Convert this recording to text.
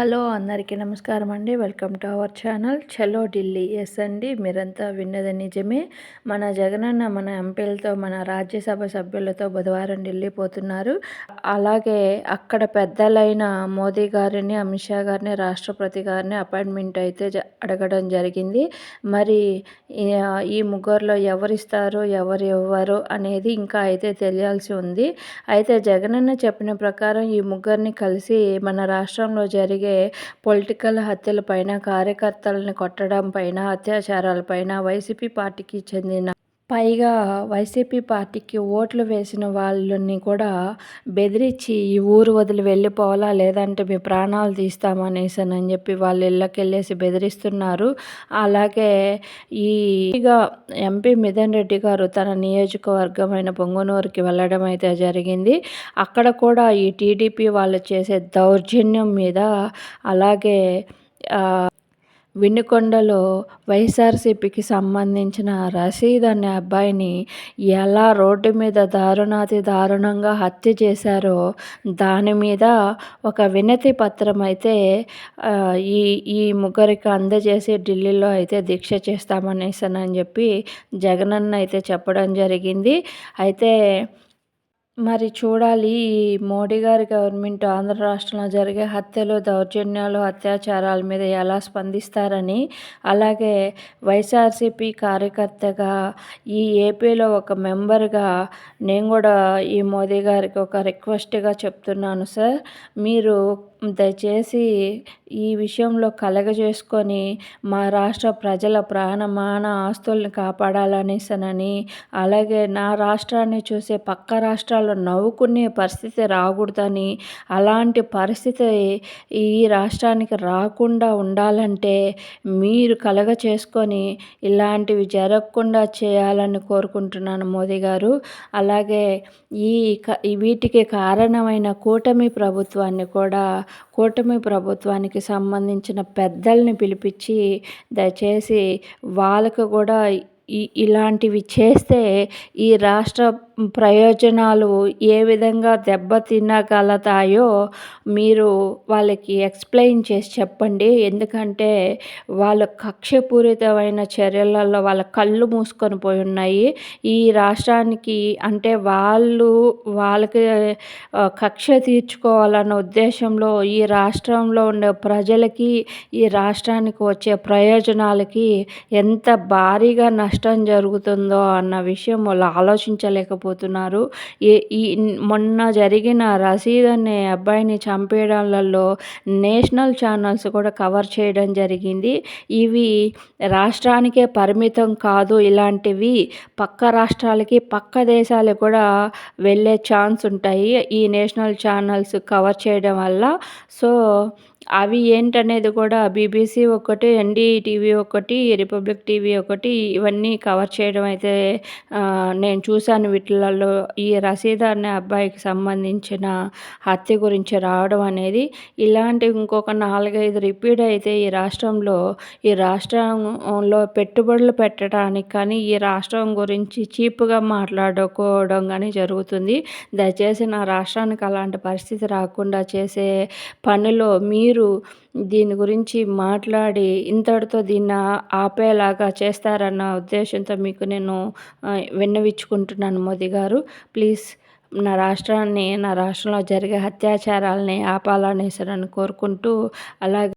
Hello అందరికీ నమస్కారం అండి. వెల్కమ్ టు అవర్ ఛానల్ చలో ఢిల్లీ. ఎస్ అండి మీరంతా విన్నది నిజమే. మన జగనన్న మన ఎంపీలతో మన రాజ్యసభ సభ్యులతో బుధవారం ఢిల్లీ పోతున్నారు. అలాగే అక్కడ పెద్దలైన మోదీ గారిని అమిత్ షా గారిని రాష్ట్రపతి గారిని అపాయింట్మెంట్ అయితే అడగడం జరిగింది. మరి ఈ ముగ్గురులో ఎవరిస్తారు ఎవరు ఇవ్వరు అనేది ఇంకా అయితే తెలియాల్సి ఉంది. అయితే జగనన్న చెప్పిన ప్రకారం ఈ ముగ్గురిని కలిసి మన రాష్ట్రంలో జరిగే అలాగే పొలిటికల్ హత్యల పైన కార్యకర్తలను కొట్టడం పైన అత్యాచారాల పైన వైసీపీ పార్టీకి చెందిన పైగా వైసీపీ పార్టీకి ఓట్లు వేసిన వాళ్ళని కూడా బెదిరించి ఈ ఊరు వదిలి వెళ్ళిపోవాలా లేదంటే మీ ప్రాణాలు తీస్తామనేసి అని చెప్పి వాళ్ళ ఇళ్ళకి వెళ్ళేసి బెదిరిస్తున్నారు. అలాగే ఈ ఎంపీ మిథన్ రెడ్డి గారు తన నియోజకవర్గమైన పొంగునూరుకి వెళ్ళడం అయితే జరిగింది. అక్కడ కూడా ఈ టీడీపీ వాళ్ళు చేసే దౌర్జన్యం మీద అలాగే వినుకొండలో వైఎస్ఆర్సీపీకి సంబంధించిన రషీద్ అనే అబ్బాయిని ఎలా రోడ్డు మీద దారుణాతి దారుణంగా హత్య చేశారో దాని మీద ఒక వినతి పత్రం అయితే ఈ ఈ ముగ్గురికి అందజేసి ఢిల్లీలో అయితే దీక్ష చేస్తామనేసానని చెప్పి జగనన్న అయితే చెప్పడం జరిగింది. అయితే మరి చూడాలి ఈ మోడీ గారి గవర్నమెంట్ ఆంధ్ర రాష్ట్రంలో జరిగే హత్యలు దౌర్జన్యాలు అత్యాచారాల మీద ఎలా స్పందిస్తారని అలాగే వైఎస్ఆర్సీపీ కార్యకర్తగా ఈ ఏపీలో ఒక మెంబర్గా నేను కూడా ఈ మోదీ గారికి ఒక రిక్వెస్ట్గా చెప్తున్నాను సార్. మీరు దయచేసి ఈ విషయంలో కలగజేసుకొని మా రాష్ట్ర ప్రజల ప్రాణమాన ఆస్తుల్ని కాపాడాలనేసనని అలాగే నా రాష్ట్రాన్ని చూసే పక్క రాష్ట్రాల్లో నవ్వుకునే పరిస్థితి రాకూడదని అలాంటి పరిస్థితి ఈ రాష్ట్రానికి రాకుండా ఉండాలంటే మీరు కలగ చేసుకొని ఇలాంటివి జరగకుండా చేయాలని కోరుకుంటున్నాను మోదీ గారు. అలాగే ఈ వీటికి కారణమైన కూటమి ప్రభుత్వాన్ని కూడా కూటమి ప్రభుత్వానికి సంబంధించిన పెద్దల్ని పిలిపించి దయచేసి వాళ్ళకు కూడా ఇలాంటివి చేస్తే ఈ రాష్ట్ర ప్రయోజనాలు ఏ విధంగా దెబ్బతినగలతాయో మీరు వాళ్ళకి ఎక్స్ప్లెయిన్ చేసి చెప్పండి. ఎందుకంటే వాళ్ళ కక్షపూరితమైన చర్యలలో వాళ్ళ కళ్ళు మూసుకొని పోయి ఉన్నాయి. ఈ రాష్ట్రానికి అంటే వాళ్ళు వాళ్ళకి కక్ష తీర్చుకోవాలన్న ఉద్దేశంలో ఈ రాష్ట్రంలో ఉండే ప్రజలకి ఈ రాష్ట్రానికి వచ్చే ప్రయోజనాలకి ఎంత భారీగా నష్టం జరుగుతుందో అన్న విషయం వాళ్ళు ఆలోచించలేకపోతున్నారు పోతున్నారు ఏ ఈ మొన్న జరిగిన రసీద్ అనే అబ్బాయిని చంపేయడాలలో నేషనల్ ఛానల్స్ కూడా కవర్ చేయడం జరిగింది. ఇవి రాష్ట్రానికే పరిమితం కాదు ఇలాంటివి పక్క రాష్ట్రాలకి పక్క దేశాలకు కూడా వెళ్ళే ఛాన్స్ ఉంటాయి ఈ నేషనల్ ఛానల్స్ కవర్ చేయడం వల్ల. సో అవి ఏంటనేది కూడా బీబీసీ ఒకటి ఎన్డీటీవీ ఒకటి రిపబ్లిక్ టీవీ ఒకటి ఇవన్నీ కవర్ చేయడం అయితే నేను చూశాను వీటిలలో. ఈ రసీద అనే అబ్బాయికి సంబంధించిన హత్య గురించి రావడం అనేది ఇలాంటి ఇంకొక నాలుగైదు రిపీట్ అయితే ఈ రాష్ట్రంలో ఈ రాష్ట్రంలో పెట్టుబడులు పెట్టడానికి కానీ ఈ రాష్ట్రం గురించి చీప్గా మాట్లాడుకోవడం కానీ జరుగుతుంది. దయచేసి నా రాష్ట్రానికి అలాంటి పరిస్థితి రాకుండా చేసే పనిలో మీరు మీరు దీని గురించి మాట్లాడి ఇంతటితో దీన్ని ఆపేలాగా చేస్తారన్న ఉద్దేశంతో మీకు నేను విన్నవించుకుంటున్నాను మోదీ గారు. ప్లీజ్ నా రాష్ట్రాన్ని నా రాష్ట్రంలో జరిగే అత్యాచారాలని ఆపాలనేసి కోరుకుంటూ అలాగే